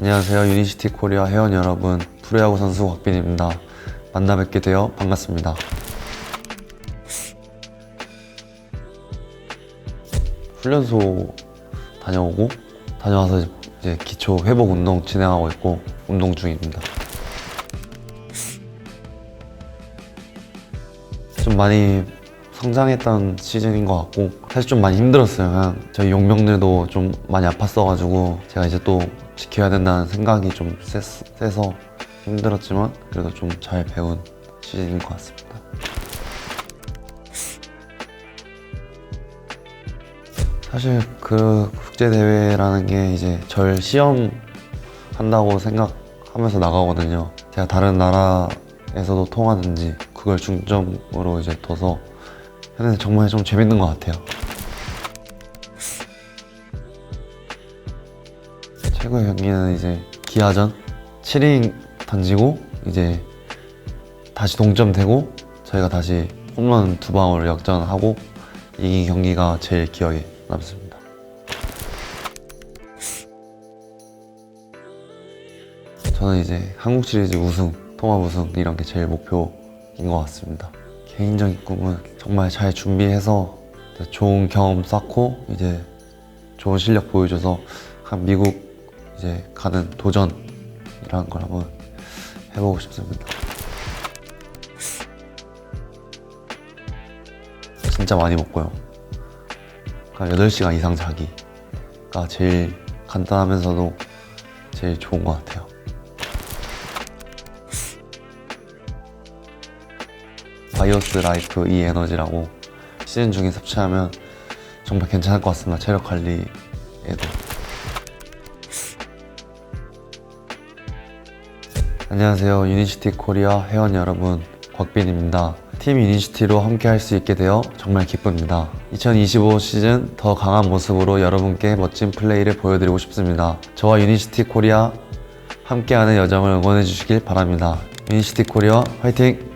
안녕하세요. 유니시티 코리아 회원 여러분. 프로야구 선수 곽빈입니다. 만나 뵙게 되어 반갑습니다. 훈련소 다녀오고 다녀와서 이제 기초 회복 운동 진행하고 있고 운동 중입니다. 좀 많이 성장했던 시즌인 것 같고 사실 좀 많이 힘들었어요. 그냥 저희 용병들도 좀 많이 아팠어가지고 제가 이제 또 지켜야 된다는 생각이 좀 셌, 세서 힘들었지만 그래도 좀 잘 배운 시즌인 것 같습니다. 사실 그 국제 대회라는 게 이제 절 시험 한다고 생각하면서 나가거든요. 제가 다른 나라에서도 통하는지 그걸 중점으로 이제 둬서 했는데 정말 좀 재밌는 것 같아요. 최고의 경기는 이제 기아전 7이닝 던지고 이제 다시 동점되고 저희가 다시 홈런 두 방울 역전하고 이긴 경기가 제일 기억에 남습니다. 저는 이제 한국 시리즈 우승, 통합 우승 이런 게 제일 목표인 것 같습니다. 개인적인 꿈은 정말 잘 준비해서 좋은 경험 쌓고 이제 좋은 실력 보여줘서 한 미국 이제 가는 도전이라는 걸 한번 해보고 싶습니다. 진짜 많이 먹고요. 한 8시간 이상 자기가 제일 간단하면서도 제일 좋은 것 같아요. 바이오스 라이프 이 에너지라고 시즌 중에 섭취하면 정말 괜찮을 것 같습니다. 체력 관리에도. 안녕하세요. 유니시티 코리아 회원 여러분. 곽빈입니다. 팀 유니시티로 함께 할 수 있게 되어 정말 기쁩니다. 2025 시즌 더 강한 모습으로 여러분께 멋진 플레이를 보여드리고 싶습니다. 저와 유니시티 코리아 함께하는 여정을 응원해 주시길 바랍니다. 유니시티 코리아 화이팅!